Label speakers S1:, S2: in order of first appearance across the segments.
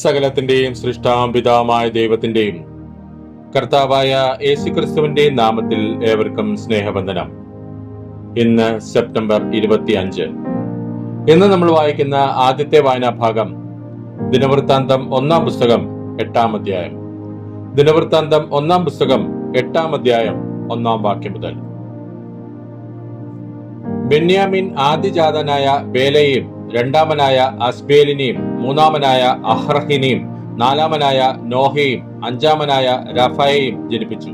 S1: സകലത്തിന്റെയും സൃഷ്ടാംപിതാമായ ദൈവത്തിന്റെയും കർത്താവായ യേശുക്രിസ്തുവിന്റെ നാമത്തിൽ ഏവർക്കും സ്നേഹവന്ദനം. ഇന്ന് സെപ്റ്റംബർ ഇരുപത്തിയഞ്ച്. ഇന്ന് നമ്മൾ വായിക്കുന്ന ആദ്യത്തെ വായനാ ഭാഗം ദിനവൃത്താന്തം ഒന്നാം പുസ്തകം എട്ടാം അധ്യായം. ദിനവൃത്താന്തം ഒന്നാം പുസ്തകം എട്ടാം അധ്യായം ഒന്നാം വാക്യം മുതൽ. ബെന്യാമിൻ ആദ്യജാതനായ ബേലയെയും രണ്ടാമനായ അസ്ബേലിനെയും മൂന്നാമനായ അഹ്റഹിനെയും നാലാമനായ നോഹയെയും അഞ്ചാമനായ രഫയെയും ജനിപ്പിച്ചു.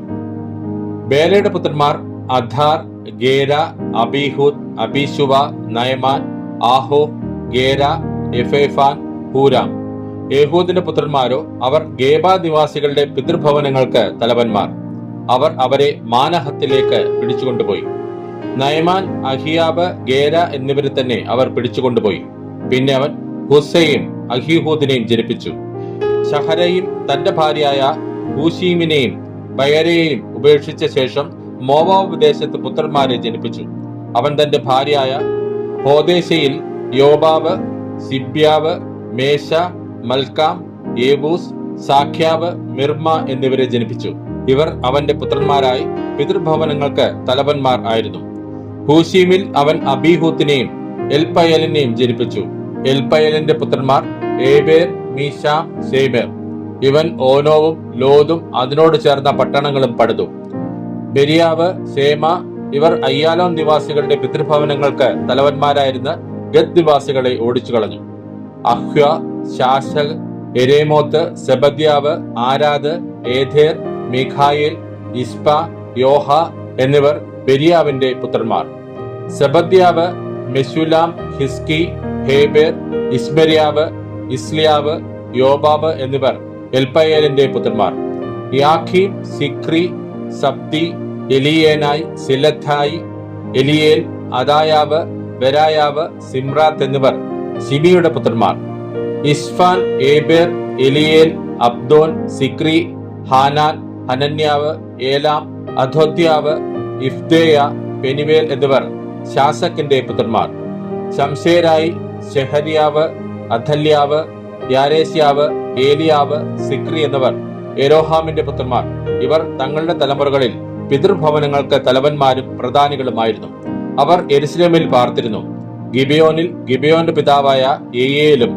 S1: ബേലയുടെ പുത്രന്മാർ Addar Gera Abihud Abishua Naaman Ahoah Gera എഫേഫാൻ Huram. യഹൂദിന്റെ പുത്രന്മാരോ അവർ ഗേബ നിവാസികളുടെ പിതൃഭവനങ്ങൾക്ക് തലവന്മാർ. അവർ അവരെ മാനഹത്തിലേക്ക് പിടിച്ചുകൊണ്ടുപോയി. നയമാൻ അഹിയാബ് ഗേര എന്നിവരെ തന്നെ അവർ പിടിച്ചുകൊണ്ടുപോയി. പിന്നെ അവൻ ഹുസൈൻ അഹിഹൂദിനെയും ജനിപ്പിച്ചു. ഷഹരയും തന്റെ ഭാര്യയായ ഹൂഷീമിനെയും ബയരയെയും ഉപേക്ഷിച്ച ശേഷം മോവാവ് ദേശത്ത് പുത്രന്മാരെ ജനിപ്പിച്ചു. അവൻ തന്റെ ഭാര്യയായ ഹോദേശയിൽ യോബാവ് സിബ്യാവ് മേശ മൽക്കാം ഏബൂസ് സാഖ്യാവ് മിർമ എന്നിവരെ ജനിപ്പിച്ചു. ഇവർ അവന്റെ പുത്രന്മാരായി പിതൃഭവനങ്ങൾക്ക് തലവന്മാർ ആയിരുന്നു. ഹൂഷീമിൽ അവൻ അബീഹൂത്തിനെയും എൽപയലിനെയും ജനിപ്പിച്ചു. എൽപയലിന്റെ പുത്രന്മാർ ഏബേർ മീഷ സേബേർ. ഇവൻ ഓനോവും ലോതും അതിനോട് ചേർന്ന പട്ടണങ്ങളും പടുത്തു ബെരിയാവ് സേമ ഇവർ അയ്യാലോൻ നിവാസികളുടെ പിതൃഭവനങ്ങൾക്ക് തലവന്മാരായിരുന്ന ഗദ് നിവാസികളെ ഓടിച്ചു കളഞ്ഞു അഹ്വ ശാശൽ എരേമോത്ത് സെബദ്യാവ് ആരാദ് ഏഥേർ മിഖായേൽ ഇസ്പ യോഹ എന്നിവർ ബെരിയാവിന്റെ പുത്രന്മാർ. സെബദ്യാവ് മെസുലാം ഹിസ്കി ഹേബേർ ഇസ്മരിയാവ് ഇസ്ലിയാവ് യോബാബ് എന്നിവർ എൽപ്പയേലിന്റെ പുത്രന്മാർ. യാഖീം സിക്രി സബ്ദി എലിയേനായ് സിലഥായി എലിയേൽ അദായാവ് ബെരായാവ് സിമ്രാത്ത് എന്നിവർ സിബിയുടെ പുത്രന്മാർ. ഇസ്ഫാൻ ഏബേർ എലിയേൽ അബ്ദോൻ സിക്രി ഹാനാൻ ഹനന്യാവ് ഏലാം അധോദ്യാവ് ഇഫ്ദേയ പെനിവേൽ എന്നിവർ ശാസക്കിന്റെ പുത്രന്മാർ. ശംശേരായി ഷെഹരിയാവ് അഥല്യാവ് യാരേസ്യാവ് ഏലിയാവ് സിക്രി എന്നിവർ എരോഹാമിന്റെ പുത്രന്മാർ. ഇവർ തങ്ങളുടെ തലമുറകളിൽ പിതൃഭവനങ്ങൾക്ക് തലവന്മാരും പ്രധാനികളുമായിരുന്നു. അവർ എരുസലേമിൽ പാർത്തിരുന്നു. ഗിബിയോനിൽ ഗിബിയോന്റെ പിതാവായ എയേലും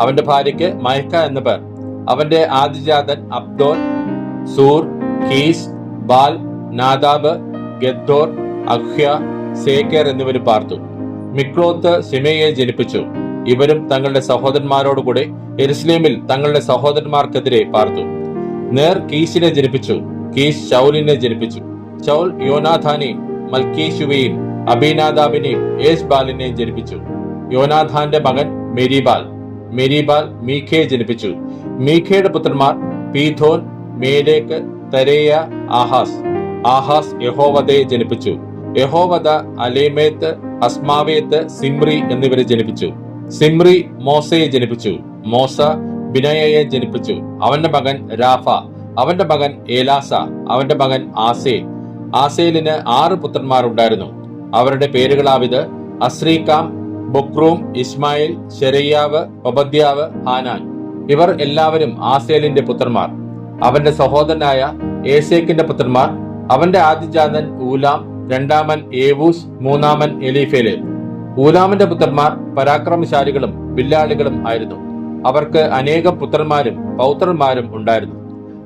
S1: അവന്റെ ഭാര്യയ്ക്ക് മയക്ക എന്ന പേർ. അവന്റെ ആദിജാതൻ അബ്ദോൻ സൂർ ഹീസ് ബാൽ നാദാബ് ഗദ്ദോർ അഹ്യ സേക്കേർ എന്നിവരും പാർത്തു. മിക്ലോത്ത് സിമയെ ജനിപ്പിച്ചു. ഇവരും തങ്ങളുടെ സഹോദരന്മാരോടുകൂടെ എരുസലേമിൽ തങ്ങളുടെ സഹോദരന്മാർക്കെതിരെ പാർത്തു. നേർ കീശിനെ ജനിപ്പിച്ചു. കീശ് ശൗലിനെ ജനിപ്പിച്ചു. ശൗൽ യോനാഥാനെ മൽക്കീശുവയും അബിനാദാബിനെയും യേശ് ബാലിനെയും ജനിപ്പിച്ചു. യോനാഥാന്റെ മകൻ മെരിബാൽ. മെരിബാൽ മീഖയെ ജനിപ്പിച്ചു. മീഖയുടെ പുത്രന്മാർ പീഥോൻ മേലേക്ക് തരേയ ആഹാസ്. ആഹാസ് യഹോവദയെ ജനിപ്പിച്ചു. യഹോവദ അലേമേത്ത് അസ്മാവേത്ത് സിമ്രി എന്നിവരെ ജനിപ്പിച്ചു. സിമ്രി മോസയെ ജനിപ്പിച്ചു. മോസ ബിനയയെ ജനിപ്പിച്ചു. അവന്റെ മകൻ രാഫ. അവന്റെ മകൻ ഏലാസ. അവന്റെ മകൻ ആസേൽ. ആസേലിന് ആറ് പുത്രന്മാർ ഉണ്ടായിരുന്നു അവരുടെ പേരുകളാവിത് അസ്രീകാം ബുക്രൂം ഇസ്മായിൽ ശരയ്യാവ് ഒബദ്യാവ് ഹാനാൻ. ഇവർ എല്ലാവരും ആസേലിന്റെ പുത്രന്മാർ. അവന്റെ സഹോദരനായ ഏസേക്കിന്റെ പുത്രന്മാർ അവന്റെ ആദ്യജാതൻ ഊലാം രണ്ടാമൻ ഏവൂസ് മൂന്നാമൻ എലീഫേലെ ഊലാമിന്റെ പുത്രന്മാർ പരാക്രമശാലികളും വില്ലാളികളും ആയിരുന്നു. അവർക്ക് അനേകം പുത്രന്മാരും പൗത്രന്മാരും ഉണ്ടായിരുന്നു.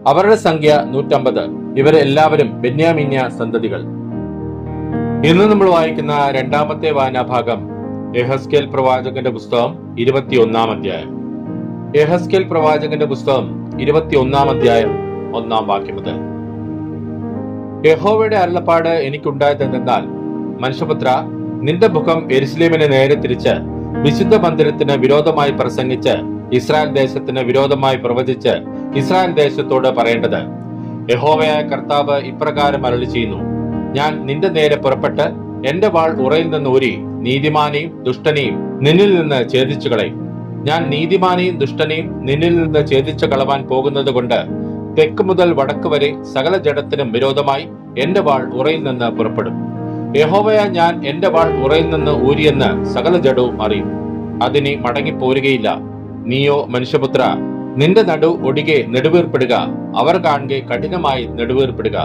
S1: അവരുടെ സംഖ്യ നൂറ്റമ്പത്. ഇവരെല്ലാവരും ബെന്യാമിന്യ സന്തതികൾ. ഇന്ന് നമ്മൾ വായിക്കുന്ന രണ്ടാമത്തെ വായനാഭാഗം എഹസ്കേൽ പ്രവാചകന്റെ പുസ്തകം ഇരുപത്തിയൊന്നാം അധ്യായം. എഹസ്കേൽ പ്രവാചകന്റെ പുസ്തകം ഇരുപത്തിയൊന്നാം അധ്യായം ഒന്നാം വാക്യം മുതൽ. യഹോവയുടെ അരുളപ്പാട് എനിക്കുണ്ടായതെന്നാൽ മനുഷ്യപുത്ര നിന്റെ മുഖം എരുസലേമിനെ നേരെ തിരിച്ച് വിശുദ്ധ മന്ദിരത്തിന് വിരോധമായി പ്രസംഗിച്ച് ഇസ്രായേൽ ദേശത്തിന് വിരോധമായി പ്രവചിച്ച് ഇസ്രായേൽ ദേശത്തോട് പറയേണ്ടത് യഹോവയായ കർത്താവ് ഇപ്രകാരം അരളി ചെയ്യുന്നു ഞാൻ നിന്റെ നേരെ പുറപ്പെട്ട് എന്റെ വാൾ ഉറയിൽ നിന്ന് ഊരി നീതിമാനെയും ദുഷ്ടനെയും നിന്നിൽ നിന്ന് ഛേദിച്ചു കളയും ഞാൻ നീതിമാനെയും ദുഷ്ടനെയും നിന്നിൽ നിന്ന് ഛേദിച്ചു കളവാൻ പോകുന്നത് കൊണ്ട് തെക്ക് മുതൽ വടക്ക് വരെ സകല ജഡത്തിനും വിരോധമായി എന്റെ വാൾ ഉറയിൽ നിന്ന് പുറപ്പെടും. യഹോവയ ഞാൻ എന്റെ വാൾ ഉറയിൽ നിന്ന് ഊരിയെന്ന് സകല ജഡവും അറിയും. അതിനെ മടങ്ങിപ്പോരുകയില്ല. നീയോ മനുഷ്യപുത്ര നിന്റെ നടു ഒടികെ നെടുവീർപ്പെടുക. അവർ കാണുക കഠിനമായി നെടുവീർപ്പെടുക.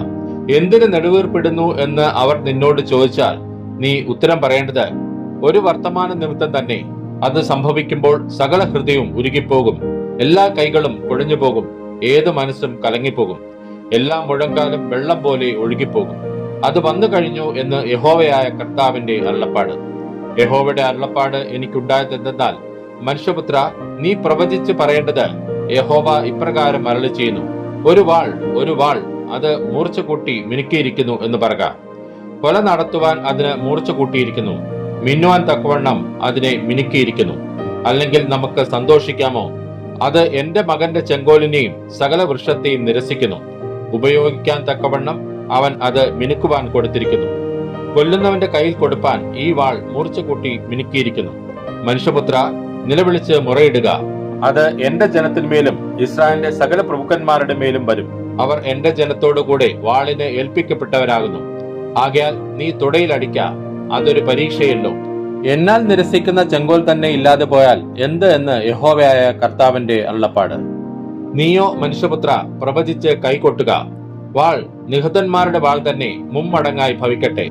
S1: എന്തിന് നെടുവീർപ്പെടുന്നു എന്ന് അവർ നിന്നോട് ചോദിച്ചാൽ നീ ഉത്തരം പറയേണ്ടത് ഒരു വർത്തമാന നിമിത്തം തന്നെ. അത് സംഭവിക്കുമ്പോൾ സകല ഹൃദയവും ഉരുകിപ്പോകും. എല്ലാ കൈകളും കുഴഞ്ഞു പോകും ഏത് മനസ്സും കലങ്ങിപ്പോകും. എല്ലാ മുഴങ്കാലും വെള്ളം പോലെ ഒഴുകിപ്പോകും. അത് വന്നു കഴിഞ്ഞു എന്ന് യഹോവയായ കർത്താവിന്റെ അരുളപ്പാട്. യഹോവയുടെ അരുളപ്പാട് എനിക്കുണ്ടായതെന്തെന്നാൽ മനുഷ്യപുത്ര നീ പ്രവചിച്ച് പറയേണ്ടത് യഹോവ ഇപ്രകാരം അരളി ചെയ്യുന്നു. ഒരു വാൾ ഒരു വാൾ അത് മൂർച്ച കൂട്ടി മിനുക്കിയിരിക്കുന്നു എന്ന് പറക. കൊല നടത്തുവാൻ അതിന് മൂർച്ച കൂട്ടിയിരിക്കുന്നു മിന്നുവാൻ തക്കവണ്ണം അതിനെ മിനുക്കിയിരിക്കുന്നു. അല്ലെങ്കിൽ നമുക്ക് സന്തോഷിക്കാമോ? അത് എന്റെ മകന്റെ ചെങ്കോലിനെയും സകല വൃക്ഷത്തെയും നിരസിക്കുന്നു. ഉപയോഗിക്കാൻ തക്കവണ്ണം അവൻ അത് മിനുക്കുവാൻ കൊടുത്തിരിക്കുന്നു. കൊല്ലുന്നവന്റെ കയ്യിൽ കൊടുപ്പാൻ ഈ വാൾ മൂർച്ച കൂട്ടി മിനുക്കിയിരിക്കുന്നു. മനുഷ്യപുത്ര നിലവിളിച്ച് മുറയിടുക. അത് എന്റെ ജനത്തിന്മേലും ഇസ്രായേലിന്റെ സകല പ്രമുഖന്മാരുടെ മേലും വരും. അവർ എന്റെ ജനത്തോടുകൂടെ വാളിന് ഏൽപ്പിക്കപ്പെട്ടവരാകുന്നു. ആകയാൽ നീ തുടയിലടിക്ക. അതൊരു പരീക്ഷയല്ലോ. എന്നാൽ നിരസിക്കുന്ന ചെങ്കോൽ തന്നെ ഇല്ലാതെ പോയാൽ എന്ത് എന്ന് യഹോവയായ കർത്താവിന്റെ അള്ളപ്പാട് നീയോ മനുഷ്യപുത്ര പ്രവചിച്ച് കൈകൊട്ടുക. വാൾ നിഹതന്മാരുടെ വാൾ തന്നെ മുമ്മടങ്ങായി ഭവിക്കട്ടെ.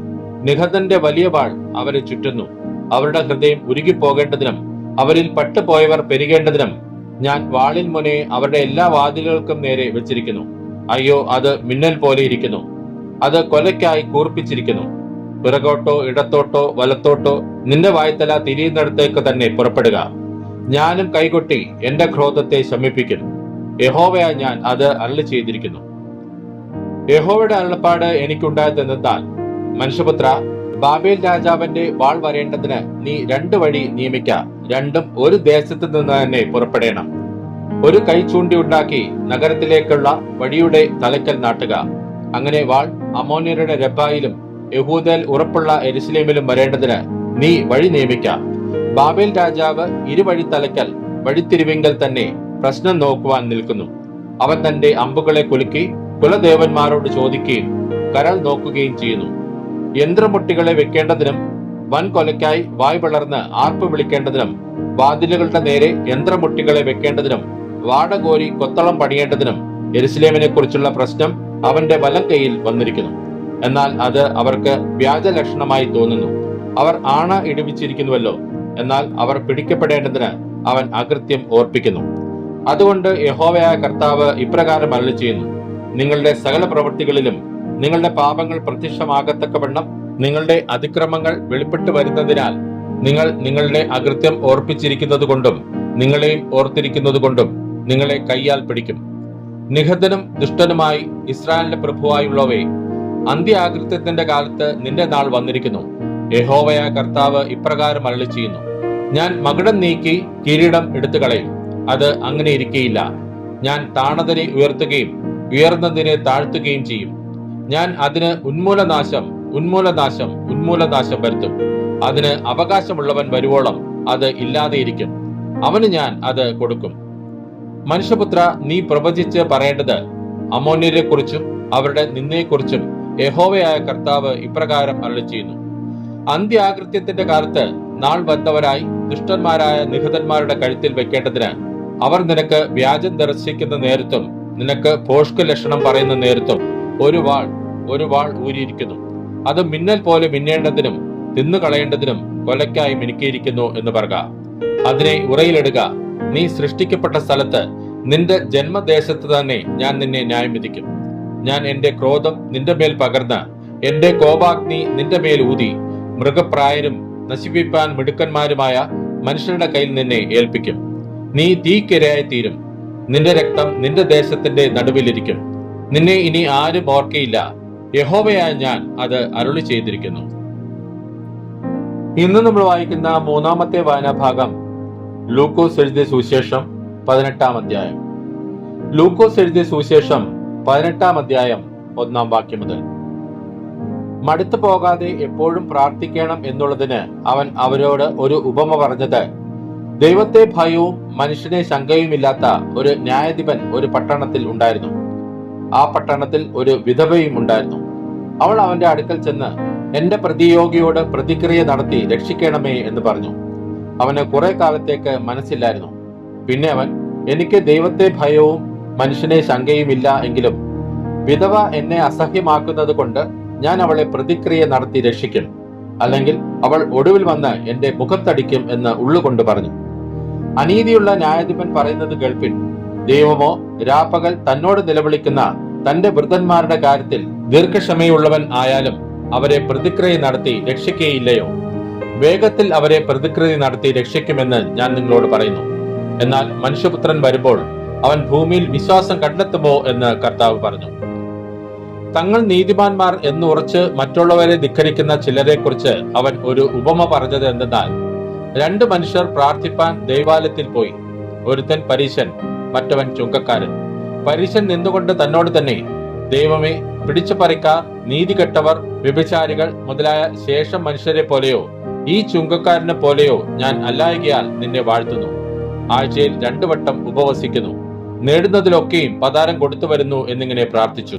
S1: നിഹതന്റെ വലിയ വാൾ അവരെ ചുറ്റുന്നു. അവരുടെ ഹൃദയം ഉരുകിപ്പോകേണ്ടതിനും അവരിൽ പട്ടുപോയവർ പെരുകേണ്ടതിനും ഞാൻ വാളിൻ മുനെ അവരുടെ എല്ലാ വാതിലുകൾക്കും നേരെ വെച്ചിരിക്കുന്നു. അയ്യോ അത് മിന്നൽ പോലെ ഇരിക്കുന്നു. അത് കൊലയ്ക്കായി കൂർപ്പിച്ചിരിക്കുന്നു. പിറകോട്ടോ ഇടത്തോട്ടോ വലത്തോട്ടോ നിന്റെ വായ്ത്തല തിരിയുന്നിടത്തേക്ക് തന്നെ പുറപ്പെടുക. ഞാനും കൈകൊട്ടി എന്റെ ക്രോധത്തെ ശമിപ്പിക്കുന്നു. യഹോവയാ ഞാൻ അത് അരളി ചെയ്തിരിക്കുന്നു യഹോവയുടെ അരുളപ്പാട് എനിക്കുണ്ടായതെന്നാൽ മനുഷ്യപുത്ര ബാബേൽ രാജാവിന്റെ വാൾ വരേണ്ടതിന് നീ രണ്ട് വഴി നിയമിക്ക. രണ്ടും ഒരു ദേശത്ത് നിന്ന് തന്നെ പുറപ്പെടേണം. ഒരു കൈ ചൂണ്ടി ഉണ്ടാക്കി നഗരത്തിലേക്കുള്ള വഴിയുടെ തലക്കൽ നാട്ടുക. അങ്ങനെ വാൾ അമോന്യരുടെ രബായിലും യഹൂദൽ ഉറപ്പുള്ള എരുസലേമിലും വരേണ്ടതിന് നീ വഴി നിയമിക്ക. ബാബേൽ രാജാവ് ഇരുവഴി തലക്കൽ വഴിത്തിരിവിങ്കൽ തന്നെ പ്രശ്നം നോക്കുവാൻ നിൽക്കുന്നു. അവൻ തന്റെ അമ്പുകളെ കുലുക്കി കുലദേവന്മാരോട് ചോദിക്കുകയും കരൾ നോക്കുകയും ചെയ്യുന്നു. യന്ത്രമുട്ടികളെ വെക്കേണ്ടതിനും വൻ കൊലയ്ക്കായി വായ് വളർന്ന് ആർപ്പ് വിളിക്കേണ്ടതിനും വാതിലുകളുടെ നേരെ യന്ത്രമുട്ടികളെ വെക്കേണ്ടതിനും വാടകോരി കൊത്തളം പണിയേണ്ടതിനും എരുസലേമിനെ കുറിച്ചുള്ള പ്രശ്നം അവന്റെ വലം കൈയിൽ വന്നിരിക്കുന്നു. എന്നാൽ അത് അവർക്ക് വ്യാജ ലക്ഷണമായി തോന്നുന്നു. അവർ ആണ ഇടിവിച്ചിരിക്കുന്നുവല്ലോ. എന്നാൽ അവർ പിടിക്കപ്പെടേണ്ടതിന് അവൻ അകൃത്യം ഓർപ്പിക്കുന്നു. അതുകൊണ്ട് യഹോവയായ കർത്താവ് ഇപ്രകാരം അരളി ചെയ്യുന്നു നിങ്ങളുടെ സകല പ്രവൃത്തികളിലും നിങ്ങളുടെ പാപങ്ങൾ പ്രത്യക്ഷമാകത്തക്കവണ്ണം നിങ്ങളുടെ അതിക്രമങ്ങൾ വെളിപ്പെട്ടു വരുന്നതിനാൽ നിങ്ങൾ നിങ്ങളുടെ അകൃത്യം ഓർപ്പിച്ചിരിക്കുന്നത് കൊണ്ടും നിങ്ങളെയും ഓർത്തിരിക്കുന്നത് കൊണ്ടും നിങ്ങളെ കയ്യാൽ പിടിക്കും. നിഹതനും ദുഷ്ടനുമായി ഇസ്രായേലിന്റെ പ്രഭുവായുള്ളവേ അന്ത്യാകൃത്യത്തിന്റെ കാലത്ത് നിന്റെ നാൾ വന്നിരിക്കുന്നു. യഹോവയ കർത്താവ് ഇപ്രകാരം അരളി ചെയ്യുന്നു ഞാൻ മകുടം നീക്കി കിരീടം എടുത്തു കളയും അത് അങ്ങനെ ഇരിക്കയില്ല. ഞാൻ താണതിനെ ഉയർത്തുകയും ഉയർന്നതിനെ താഴ്ത്തുകയും ചെയ്യും. ഞാൻ അതിന് ഉന്മൂലനാശം ഉന്മൂലനാശം ഉന്മൂലനാശം വരുത്തും. അതിന് അവകാശമുള്ളവൻ വരുവോളം അത് ഇല്ലാതെയിരിക്കും. അവന് ഞാൻ അത് കൊടുക്കും. മനുഷ്യപുത്ര നീ പ്രവചിച്ച് പറയേണ്ടത് അമോന്യരെ കുറിച്ചും അവരുടെ നിന്നയെക്കുറിച്ചും യഹോവയായ കർത്താവ് ഇപ്രകാരം അരളി ചെയ്യുന്നു അന്ത്യാകൃത്യത്തിന്റെ കാലത്ത് നാൾ വന്നവരായി ദുഷ്ടന്മാരായ നിഹതന്മാരുടെ കഴുത്തിൽ വെക്കേണ്ടതിന് അവർ നിനക്ക് വ്യാജം ദർശിക്കുന്ന നേരത്തും നിനക്ക് പോഷ്ക ലക്ഷണം പറയുന്ന നേരത്തും ഒരു വാൾ ഒരു വാൾ ഊരിയിരിക്കുന്നു. അത് മിന്നൽ പോലെ മിന്നേണ്ടതിനും തിന്നുകളയേണ്ടതിനും കൊലയ്ക്കായി മിനുക്കിയിരിക്കുന്നു എന്ന് പറക. അതിനെ ഉറയിലിടുക. നീ സൃഷ്ടിക്കപ്പെട്ട സ്ഥലത്ത് നിന്റെ ജന്മദേശത്ത് തന്നെ ഞാൻ നിന്നെ ന്യായം വിധിക്കും. ഞാൻ എന്റെ ക്രോധം നിന്റെ മേൽ പകർന്ന് എന്റെ കോപാഗ്നി നിന്റെ മേൽ ഊതി. മൃഗപ്രായരും നശിപ്പിപ്പാൻ മിടുക്കന്മാരുമായ മനുഷ്യരുടെ കയ്യിൽ നിന്നെ ഏൽപ്പിക്കും. നീ തീക്കിരയായി തീരും നിന്റെ രക്തം നിന്റെ ദേശത്തിന്റെ നടുവിലിരിക്കും. നിന്നെ ഇനി ആരും ഓർക്കയില്ല. യഹോവയായ ഞാൻ അത് അരുളി ചെയ്തിരിക്കുന്നു. ഇന്ന് നമ്മൾ വായിക്കുന്ന മൂന്നാമത്തെ വായനാഭാഗം ലൂക്കോസ് എഴുതിയ സുവിശേഷം പതിനെട്ടാം അധ്യായം. ലൂക്കോസ് എഴുതിയ സുവിശേഷം പതിനെട്ടാം അധ്യായം ഒന്നാം വാക്യം മുതൽ. മടുത്തു പോകാതെ എപ്പോഴും പ്രാർത്ഥിക്കണം എന്നുള്ളതിന് അവൻ അവരോട് ഒരു ഉപമ പറഞ്ഞത് ദൈവത്തെ ഭയവും മനുഷ്യനെ ശങ്കയുമില്ലാത്ത ഒരു ന്യായാധിപൻ ഒരു പട്ടണത്തിൽ ഉണ്ടായിരുന്നു. ആ പട്ടണത്തിൽ ഒരു വിധവയും ഉണ്ടായിരുന്നു. അവൾ അവന്റെ അടുക്കൽ ചെന്ന് എന്റെ പ്രതിയോഗിയോട് പ്രതിക്രിയ നടത്തി രക്ഷിക്കണമേ എന്ന് പറഞ്ഞു. അവന് കുറെ കാലത്തേക്ക് മനസ്സില്ലായിരുന്നു. പിന്നെ അവൻ എനിക്ക് ദൈവത്തെ ഭയവും മനുഷ്യനെ ശങ്കയുമില്ല എങ്കിലും വിധവ എന്നെ അസഹ്യമാക്കുന്നത് കൊണ്ട് ഞാൻ അവളെ പ്രതിക്രിയ നടത്തി രക്ഷിക്കും. അല്ലെങ്കിൽ അവൾ ഒടുവിൽ വന്ന് എന്റെ മുഖത്തടിക്കും എന്ന് ഉള്ളുകൊണ്ട് പറഞ്ഞു. അനീതിയുള്ള ന്യായാധിപൻ പറയുന്നത് കേൾപ്പിൻ ദൈവമോ രാപ്പകൽ തന്നോട് നിലവിളിക്കുന്ന തന്റെ വൃദ്ധന്മാരുടെ കാര്യത്തിൽ ദീർഘക്ഷമയുള്ളവൻ ആയാലും അവരെ പ്രതിക്രിയ നടത്തി രക്ഷിക്കുകയില്ലയോ വേഗത്തിൽ അവരെ പ്രതിക്രിയ നടത്തി രക്ഷിക്കുമെന്ന് ഞാൻ നിങ്ങളോട് പറയുന്നു. എന്നാൽ മനുഷ്യപുത്രൻ വരുമ്പോൾ അവൻ ഭൂമിയിൽ വിശ്വാസം കണ്ടെത്തുമോ എന്ന് കർത്താവ് പറഞ്ഞു. തങ്ങൾ നീതിമാന്മാർ എന്ന് ഉറച്ച് മറ്റുള്ളവരെ ധിക്കരിക്കുന്ന ചിലരെക്കുറിച്ച് അവൻ ഒരു ഉപമ പറഞ്ഞത് എന്തെന്നാൽ രണ്ട് മനുഷ്യർ പ്രാർത്ഥിപ്പാൻ ദൈവാലയത്തിൽ പോയി. ഒരുത്തൻ പരീശൻ മറ്റവൻ ചുങ്കക്കാരൻ. പരീശൻ നിന്നുകൊണ്ട് തന്നോട് തന്നെ ദൈവമേ പിടിച്ചു പറിക്കാർ നീതികെട്ടവർ വ്യഭിചാരികൾ മുതലായ ശേഷം മനുഷ്യരെ പോലെയോ ഈ ചുങ്കക്കാരനെ പോലെയോ ഞാൻ അല്ലായകയാൽ നിന്നെ വാഴ്ത്തുന്നു. ആഴ്ചയിൽ രണ്ടു വട്ടം ഉപവസിക്കുന്നു. നേടുന്നതിലൊക്കെയും പതാരം കൊടുത്തു വരുന്നു എന്നിങ്ങനെ പ്രാർത്ഥിച്ചു.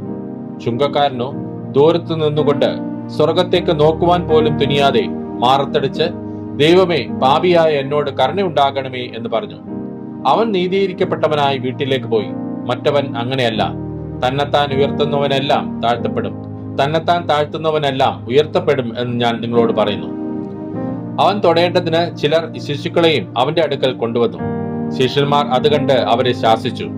S1: ചുങ്കക്കാരനോ ദൂരത്തു നിന്നുകൊണ്ട് സ്വർഗത്തേക്ക് നോക്കുവാൻ പോലും തുനിയാതെ മാറത്തടിച്ച് ദൈവമേ പാപിയായ എന്നോട് കരുണയുണ്ടാകണമേ എന്ന് പറഞ്ഞു. അവൻ നീതീകരിക്കപ്പെട്ടവനായി വീട്ടിലേക്ക് പോയി. മറ്റവൻ അങ്ങനെയല്ല. തന്നെത്താൻ ഉയർത്തുന്നവനെല്ലാം താഴ്ത്തപ്പെടും. തന്നെത്താൻ താഴ്ത്തുന്നവനെല്ലാം ഉയർത്തപ്പെടും എന്ന് ഞാൻ നിങ്ങളോട് പറയുന്നു. അവൻ തൊടേണ്ടതിന് ചിലർ ശിശുക്കളെയും അവന്റെ അടുക്കൽ കൊണ്ടുവന്നു. ശിഷ്യന്മാർ അത് കണ്ട് അവരെ ശാസിച്ചു.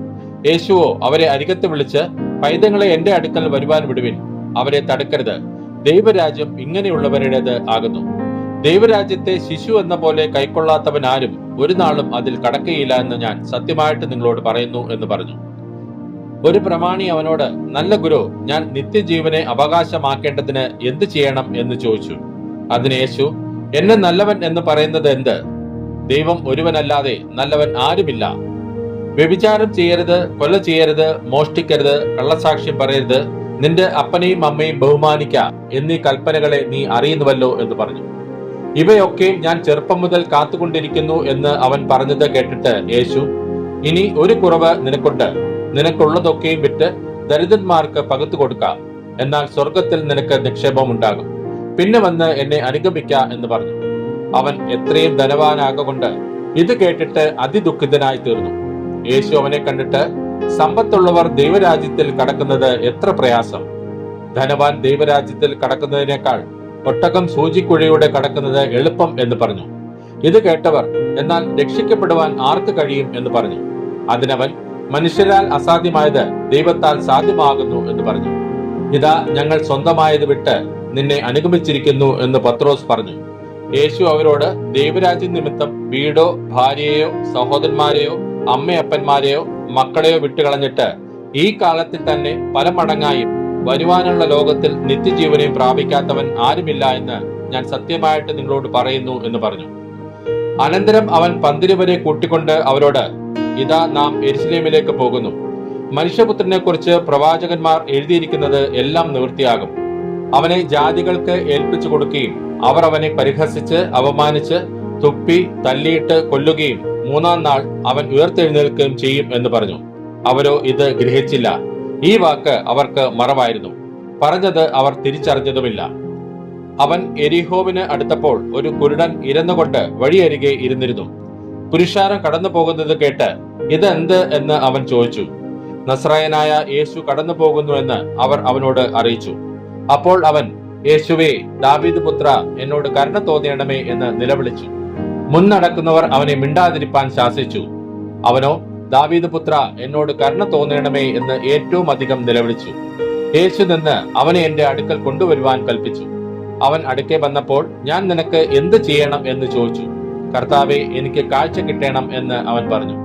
S1: യേശുവോ അവരെ അരികത്ത് വിളിച്ച് പൈതങ്ങളെ എന്റെ അടുക്കൽ വരുവാൻ വിടുവിൻ അവരെ തടുക്കരുത്. ദൈവരാജ്യം ഇങ്ങനെയുള്ളവരുടേത് ആകുന്നു. ദൈവരാജ്യത്തെ ശിശു എന്ന പോലെ കൈക്കൊള്ളാത്തവൻ ആരും ഒരു നാളും അതിൽ കടക്കുകയില്ല എന്ന് ഞാൻ സത്യമായിട്ട് നിങ്ങളോട് പറയുന്നു എന്ന് പറഞ്ഞു. ഒരു പ്രമാണി അവനോട് നല്ല ഗുരു ഞാൻ നിത്യജീവനെ അവകാശമാക്കേണ്ടതിന് എന്ത് ചെയ്യണം? എന്ന് ചോദിച്ചു. അതിന് യേശു എന്നെ നല്ലവൻ എന്ന് പറയുന്നത് എന്ത്? ദൈവം ഒരുവനല്ലാതെ നല്ലവൻ ആരുമില്ല. വ്യഭിചാരം ചെയ്യരുത് കൊല ചെയ്യരുത് മോഷ്ടിക്കരുത് കള്ളസാക്ഷ്യം പറയരുത്. നിന്റെ അപ്പനെയും അമ്മയും ബഹുമാനിക്ക എന്നീ കൽപ്പനകളെ നീ അറിയുന്നുവല്ലോ എന്ന് പറഞ്ഞു. ഇവയൊക്കെ ഞാൻ ചെറുപ്പം മുതൽ കാത്തുകൊണ്ടിരിക്കുന്നു എന്ന് അവൻ പറഞ്ഞത് കേട്ടിട്ട് യേശു ഇനി ഒരു കുറവ് നിനക്കുണ്ട്. നിനക്കുള്ളതൊക്കെയും വിട്ട് ദരിദ്രന്മാർക്ക് പകത്തു കൊടുക്കാം. എന്നാൽ സ്വർഗത്തിൽ നിനക്ക് നിക്ഷേപം ഉണ്ടാകും പിന്നെ വന്ന് എന്നെ അനുഗമിക്ക എന്ന് പറഞ്ഞു. അവൻ എത്രയും ധനവാനാകൊണ്ട് ഇത് കേട്ടിട്ട് അതിദുഃഖിതനായി തീർന്നു. യേശു അവനെ കണ്ടിട്ട് സമ്പത്തുള്ളവർ ദൈവരാജ്യത്തിൽ കടക്കുന്നത് എത്ര പ്രയാസം. ധനവാൻ ദൈവരാജ്യത്തിൽ കടക്കുന്നതിനേക്കാൾ ഒട്ടകം സൂചിക്കുഴയുടെ കടക്കുന്നത് എളുപ്പം എന്ന് പറഞ്ഞു. ഇത് കേട്ടവർ എന്നാൽ രക്ഷിക്കപ്പെടുവാൻ ആർക്ക് കഴിയും? എന്ന് പറഞ്ഞു. അതിനവൻ മനുഷ്യരാൽ അസാധ്യമായത് ദൈവത്താൽ സാധ്യമാകുന്നു എന്ന് പറഞ്ഞു. ഇതാ ഞങ്ങൾ സ്വന്തമായത് വിട്ട് നിന്നെ അനുഗമിച്ചിരിക്കുന്നു എന്ന് പത്രോസ് പറഞ്ഞു. യേശു അവരോട് ദൈവരാജ്യ നിമിത്തം വീടോ ഭാര്യയെയോ സഹോദരന്മാരെയോ അമ്മയപ്പന്മാരെയോ മക്കളെയോ വിട്ടുകളഞ്ഞിട്ട് ഈ കാലത്തിൽ തന്നെ പല മടങ്ങായും വരുവാനുള്ള ലോകത്തിൽ നിത്യജീവനെ പ്രാപിക്കാത്തവൻ ആരുമില്ല എന്ന് ഞാൻ സത്യമായിട്ട് നിങ്ങളോട് പറയുന്നു എന്ന് പറഞ്ഞു. അനന്തരം അവൻ പന്തിരുവരെ കൂട്ടിക്കൊണ്ട് അവരോട് ഇതാ നാം എരിശിലേമിലേക്ക് പോകുന്നു. മനുഷ്യപുത്രനെ കുറിച്ച് പ്രവാചകന്മാർ എഴുതിയിരിക്കുന്നത് എല്ലാം നിവൃത്തിയാകും. അവനെ ജാതികൾക്ക് ഏൽപ്പിച്ചു കൊടുക്കുകയും അവർ അവനെ പരിഹസിച്ച് അപമാനിച്ച് തുപ്പി തല്ലിയിട്ട് കൊല്ലുകയും മൂന്നാം നാൾ അവൻ ഉയർത്തെഴുന്നേൽക്കുകയും ചെയ്യും എന്ന് പറഞ്ഞു. അവരോ ഇത് ഗ്രഹിച്ചില്ല. ഈ വാക്ക് അവർക്ക് മറവായിരുന്നു. പറഞ്ഞത് അവർ തിരിച്ചറിഞ്ഞതുമില്ല. അവൻ എരിഹോവിന് അടുത്തപ്പോൾ ഒരു കുരുടൻ ഇരന്നുകൊണ്ട് വഴിയരികെ ഇരുന്നിരുന്നു. പുരുഷാരം കടന്നു പോകുന്നത് കേട്ട് ഇതെന്ത്? എന്ന് അവൻ ചോദിച്ചു. നസ്രായനായ യേശു കടന്നു പോകുന്നു എന്ന് അവർ അവനോട് അറിയിച്ചു. അപ്പോൾ അവൻ യേശുവേ ദാവീദ് പുത്ര എന്നോട് കരുണ തോന്നിയണമേ എന്ന് നിലവിളിച്ചു. മുന്നടക്കുന്നവർ അവനെ മിണ്ടാതിരിപ്പാൻ ശാസിച്ചു. അവനോ ദാവീദ് പുത്ര എന്നോട് കരുണ തോന്നിയണമേ എന്ന് ഏറ്റവും അധികം നിലവിളിച്ചു. യേശു നിന്ന് അവനെ എന്റെ അടുക്കൽ കൊണ്ടുവരുവാൻ കൽപ്പിച്ചു. അവൻ അടുക്കെ വന്നപ്പോൾ ഞാൻ നിനക്ക് എന്ത് ചെയ്യണം എന്ന് ചോദിച്ചു. കർത്താവെ എനിക്ക് കാഴ്ച കിട്ടണം എന്ന് അവൻ പറഞ്ഞു.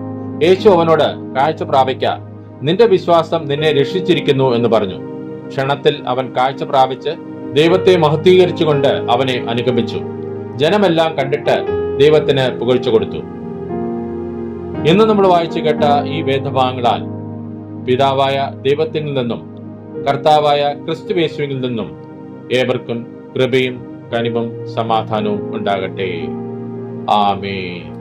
S1: യേശു അവനോട് കാഴ്ച പ്രാപിക്ക. നിന്റെ വിശ്വാസം നിന്നെ രക്ഷിച്ചിരിക്കുന്നു എന്ന് പറഞ്ഞു. ക്ഷണത്തിൽ അവൻ കാഴ്ച പ്രാപിച്ച് ദൈവത്തെ മഹത്വീകരിച്ചുകൊണ്ട് അവനെ അനുഗമിച്ചു. ജനമെല്ലാം കണ്ടിട്ട് ദൈവത്തിന് പുകഴ്ച കൊടുത്തു. ഇന്ന് നമ്മൾ വായിച്ചു കേട്ട ഈ വേദഭാഗങ്ങളാൽ പിതാവായ ദൈവത്തിൽ നിന്നും കർത്താവായ ക്രിസ്തുവേശുവിൽ നിന്നും ഏവർക്കും കൃപയും കനിവും സമാധാനവും ഉണ്ടാകട്ടെ. ആമേൻ.